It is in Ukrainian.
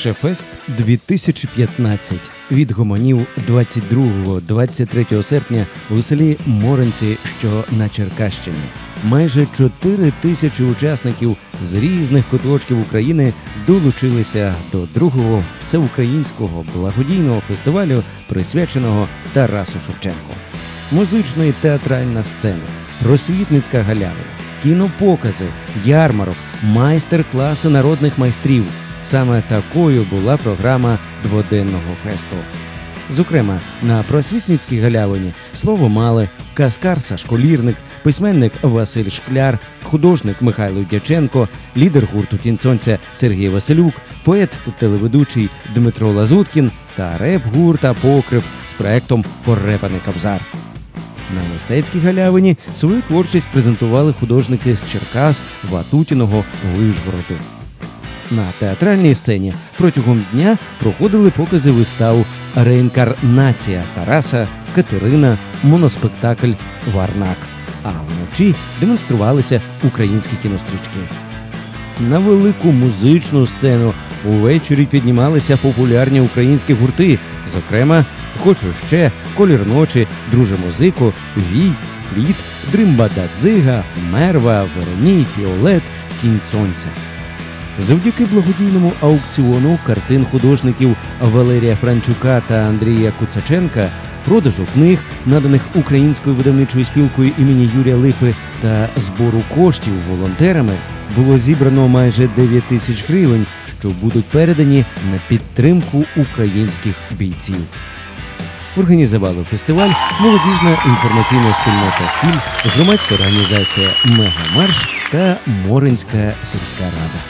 Шефест 2015 від гомонів 22-23 серпня у селі Моренці, що на Черкащині. Майже 4 тисячі учасників з різних куточків України долучилися до другого всеукраїнського благодійного фестивалю, присвяченого Тарасу Шевченку. Музична і театральна сцена, просвітницька галявина, кінопокази, ярмарок, майстер-класи народних майстрів. Саме такою була програма дводенного фесту. Зокрема, на просвітницькій галявині слово мали каскар Сашко Лірник, письменник Василь Шкляр, художник Михайло Дяченко, лідер гурту Тінцонця Сергій Василюк, поет та телеведучий Дмитро Лазуткін та реп-гурт Покрив з проектом Порепаний Кобзар. На мистецькій галявині свою творчість презентували художники з Черкас, Ватутіного, Вишгороду. На театральній сцені протягом дня проходили покази вистав Реінкарнація Тараса, Катерина, моноспектакль Варнак. А вночі демонструвалися українські кінострічки. На велику музичну сцену увечері піднімалися популярні українські гурти, зокрема, Хочу ще, Колір ночі, Друже музику, Вій, Фліт, Дримбада Дзига, Мерва, Вероній, Фіолет, Тінь Сонця. Завдяки благодійному аукціону картин художників Валерія Франчука та Андрія Куцаченка, продажу книг, наданих українською видавничою спілкою імені Юрія Липи та збору коштів волонтерами, було зібрано майже 9 тисяч гривень, що будуть передані на підтримку українських бійців. Організували фестиваль молодіжна інформаційна спільнота Сім, громадська організація Мегамарш та Моринська сільська рада.